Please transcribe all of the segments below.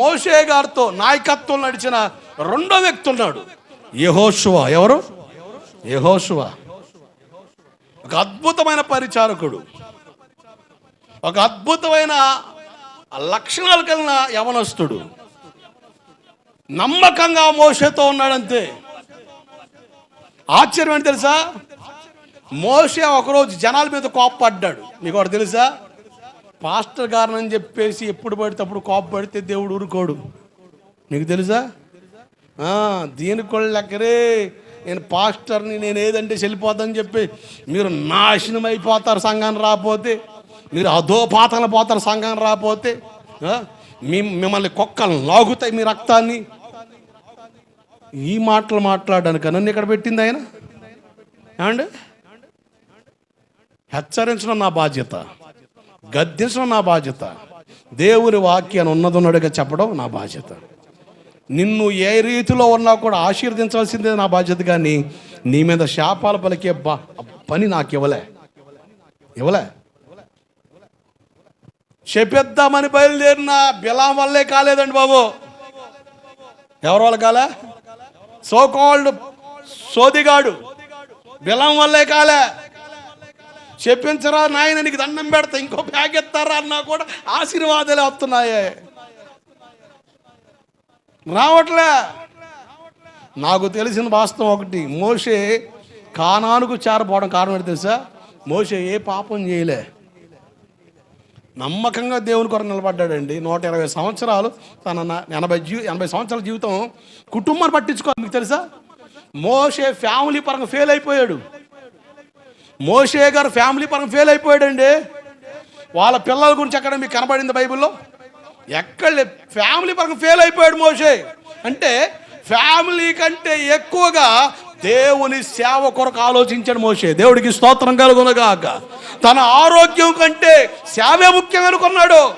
మోషే గారితో నాయకత్వం నడిచిన రెండో వ్యక్తి ఉన్నాడు. యహోశువ ఎవరు? యహోశువ ఒక అద్భుతమైన పరిచారకుడు. ఒక అద్భుతమైన లక్షణాలు కలిగిన యవనస్తుడు. నమ్మకంగా మోసతో ఉన్నాడంతే. ఆశ్చర్యం ఏంటి తెలుసా? మోసే ఒకరోజు జనాల మీద కోప్పడ్డాడు. మీకు ఒకటి తెలుసా? పాస్టర్ గారని చెప్పేసి ఎప్పుడు పడితే అప్పుడు కాపు పడితే దేవుడు ఊరుకోడు. మీకు తెలుసా? దీని లెక్కరే నేను పాస్టర్ని నేను ఏదంటే చెల్లిపోతానని చెప్పి మీరు నాశనం అయిపోతారు సంఘాన్ని రాకపోతే మీరు అధోపాతన పోతారు సంఘాన్ని రాకపోతే మీ మిమ్మల్ని కుక్కలు లాగుతాయి మీ రక్తాన్ని. ఈ మాటలు మాట్లాడడానికి నన్ను ఇక్కడ పెట్టింది ఆయన? ఏమండి? హెచ్చరించడం నా బాధ్యత. గద్దించడం నా బాధ్యత. దేవుని వాక్యాన్ని ఉన్నదన్నట్టుగా చెప్పడం నా బాధ్యత. నిన్ను ఏ రీతిలో ఉన్నా కూడా ఆశీర్వదించాల్సిందే నా బాధ్యత కానీ నీ మీద శాపాలు పలికే బా పని నాకు ఇవ్వలే. ఇవ్వలే. చెప్పేద్దామని బయలుదేరిన బిలాం వల్లే కాలేదండి బాబు. ఎవరి వాళ్ళు కాలే? సో కాల్డ్ సోదిగాడు. బిలం వల్లే కాలే. చెప్పించరా నాయన నీకు దండం పెడతా ఇంకో బ్యాగ్ ఎత్తారా అన్నా కూడా ఆశీర్వాదాలు వస్తున్నాయే. రావట్లే. నాకు తెలిసిన వాస్తవం ఒకటి మోషే కానానుకు చేరపోవడం కారణం ఏంటి తెలుసా? మోషే ఏ పాపం చేయలే. నమ్మకంగా దేవుని కొరకు నిలబడ్డాడండి. నూట ఇరవై సంవత్సరాలు తన ఎనభై జీ ఎనభై సంవత్సరాల జీవితం కుటుంబాన్ని పట్టించుకోవాలి మీకు తెలుసా? మోషే ఫ్యామిలీ పరంగా ఫెయిల్ అయిపోయాడు. మోషే గారు ఫ్యామిలీ పరంగా ఫెయిల్ అయిపోయాడండి. వాళ్ళ పిల్లల గురించి ఎక్కడ మీకు కనబడింది బైబిల్లో? ఎక్కడ ఫ్యామిలీ పరంగా ఫెయిల్ అయిపోయాడు మోషే. అంటే ఫ్యామిలీ కంటే ఎక్కువగా దేవుని సేవ కొరకు ఆలోచించాడు మోషే. దేవుడికి స్తోత్రం కలుగునగాక. తన ఆరోగ్యం కంటే సేవే ముఖ్యం అనుకున్నాడు.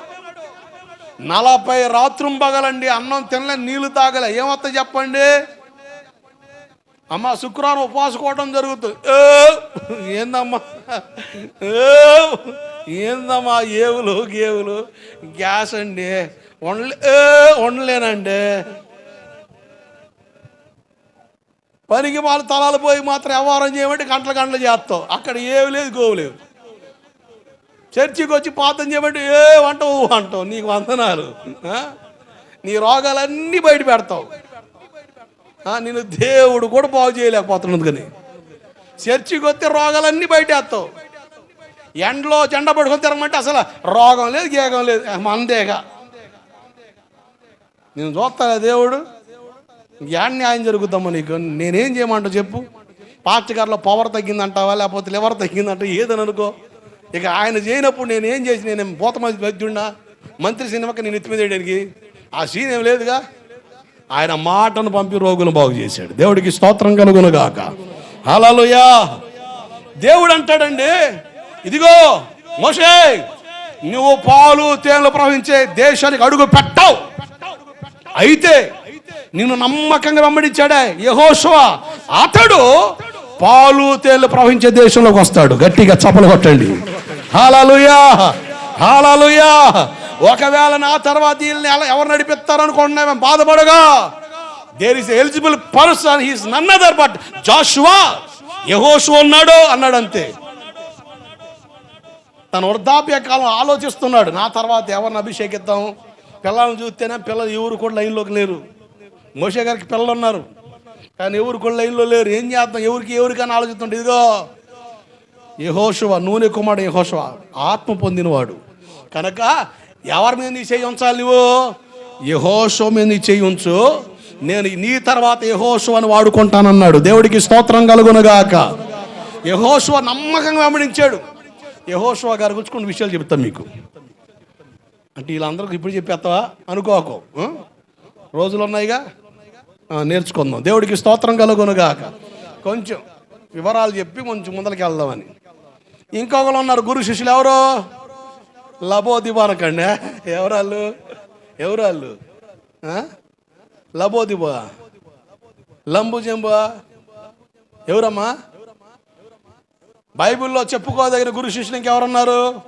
నలభై రాత్రం పగలండి అన్నం తినలే నీళ్ళు తాగలే. ఏమత్త చెప్పండి? అమ్మ శుక్రవారం ఉపవాసుకోవడం జరుగుతుంది ఏందమ్మా? ఏందమ్మా ఏవులు గేవులు? గ్యాస్ అండి. వండలే వండలేనండి. పనికి మాలు తలాలు పోయి మాత్రం వ్యవహారం చేయమంటే గంటల గంటలు చేస్తావు. అక్కడ ఏవి లేదు గోవు లేవు. చర్చికి వచ్చి పాతం చేయమంటే ఏ వంట అంటావు? నీకు వందనాలు. నీ రోగాలన్నీ బయట పెడతావు. నేను దేవుడు కూడా బాగు చేయలేకపోతున్నది కానీ. చర్చికి వస్తే రోగాలన్నీ బయటేస్తావు. ఎండలో జెండా పడుకొని తిరగమంటే అసలు రోగం లేదు గేగం లేదు. మందేగా. నేను చూస్తాను దేవుడు. ఏం న్యాయం జరుగుతామో నీకు? నేనేం చేయమంటావు చెప్పు? పాస్ట్ గారిలో పవర్ తగ్గిందంటావా? లేకపోతే లివర్ తగ్గిందంట ఏదని అనుకో. ఇక ఆయన చేయనప్పుడు నేనేం చేసి నేను పోతమంది వైద్యుడినా మంత్రి సినిమాకి నేను ఎత్తిమీదేయడానికి? మీద ఆ సీన్ ఏం లేదుగా? ఆయన మాటను పంపి రోగులను బాగు చేశాడు. దేవుడికి స్తోత్రం కలుగునుగాక. హల్లెలూయా. దేవుడు అంటాడండి ఇదిగో మోషే నువ్వు పాలు తేనెలు ప్రవహించే దేశానికి అడుగు పెట్టావు. అయితే నిన్ను నమ్మకంగా వెంబడించాడే యహోశవ అతడు పాలు తేలు ప్రవహించే దేశంలోకి వస్తాడు. గట్టిగా చప్పలు కొట్టండి. హాలలుయా హాలలుయా ఒకవేళ నా తర్వాత వీళ్ళని ఎలా ఎవరు నడిపిస్తారు అనుకుంటున్నా మేము బాధపడగా there is eligible person he's none other but Joshua యహోషు ఉన్నాడు అన్నాడు అంతే తన వృద్ధాప్య కాలం ఆలోచిస్తున్నాడు. నా తర్వాత ఎవరిని అభిషేకిద్దాం? పిల్లల్ని చూస్తేనే పిల్లలు ఎవరు కూడా లైన్లోకి లేరు. మోషే గారికి పిల్లలు ఉన్నారు. కానీ ఎవరు కూడా లైన్లో లేరు. ఏం చేద్దాం? ఎవరికి ఎవరికైనా ఆలోచిస్తుంటే ఇదిగో. యహోశువ నూనె కుమారుడు యహోశువ ఆత్మ పొందినవాడు. కనుక ఎవరి మీద నీ చేయి ఉంచాలి నువ్వు? యహోషో మీద నీ చేయి ఉంచు. నేను నీ తర్వాత యహోశువని వాడుకుంటానన్నాడు. దేవుడికి స్తోత్రం కలుగునగాక. యహోశువ నమ్మకంగా వెంబడించాడు. యహోశువ గారి గురించి కొన్ని విషయాలు చెప్తాను మీకు. అంటే వీళ్ళందరికీ ఇప్పుడు చెప్పేస్తావా? అనుకోకు. రోజులు ఉన్నాయిగా? నేర్చుకుందాం. దేవుడికి స్తోత్రం కలుగునుగాక. కొంచెం వివరాలు చెప్పి కొంచెం ముందరికి వెళ్దామని ఇంకొకరు ఉన్నారు. గురు శిష్యులు ఎవరు? లబోదిబానకండి ఎవరాళ్ళు? ఎవరాళ్ళు? ఆ? లబోదిబా? లంబు జంబా ఎవరమ్మా? బైబిల్లో చెప్పుకోదగిన గురు శిష్యులు ఇంకెవరున్నారు?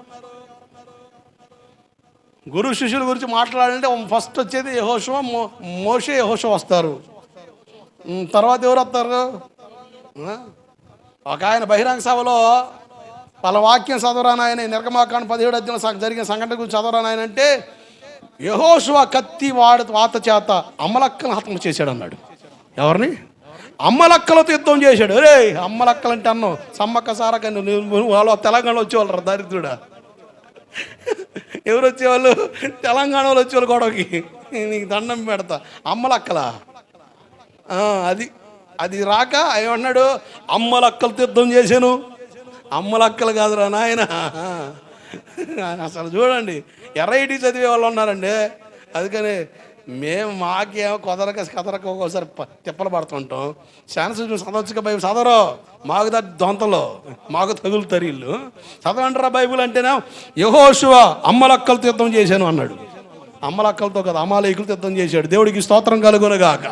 గురు శిష్యుల గురించి మాట్లాడాలంటే ఫస్ట్ వచ్చేది యహోషువ మో మోషే యహోషం వస్తారు. తర్వాత ఎవరు వస్తారు? ఒక ఆయన బహిరంగ సభలో వాళ్ళ వాక్యం చదవరాని ఆయన నిర్గమాకాండ పదిహేడు అధ్యయనం జరిగిన సంఘటన గురించి చదవరాని ఆయన అంటే యహోశువ కత్తి వాడ వాత చేత అమ్మలక్కను హతం చేశాడు అన్నాడు ఎవరిని? అమ్మలక్కలతో యుద్ధం చేశాడు. రే అమ్మలక్కలు అంటే అన్నావు సమ్మక్క సారక వాళ్ళు తెలంగాణలో వచ్చేవాళ్ళు దరిద్రుడా. ఎవరు వచ్చేవాళ్ళు? తెలంగాణలో వచ్చేవాళ్ళు గొడవకి. నీకు దండం పెడతా. అమ్మలక్కల? అది అది రాక అన్నాడు అమ్మలక్కలు యుద్ధం చేశాను. అమ్మలక్కలు కాదురా నాయన. అసలు చూడండి ఎర్రైటీ చదివే వాళ్ళు ఉన్నారండి. అందుకని మేము మాకేమో కుదరక కదరక ఒక్కోసారి తిప్పలు పడుతుంటాం ఛాన్స్ చదవచ్చుక బైబిల్. చదవరు. మాకు దా దొంతలో. మాకు తగులు తరీళ్ళు చదవంటారా బైబిల్ అంటేనే యహోశివ అమ్మలక్కలతో యుద్ధం చేశాను అన్నాడు. అమ్మలక్కలతో కదా అమాలయకులతో యుద్ధం చేశాడు. దేవుడికి స్తోత్రం కలుగునగాక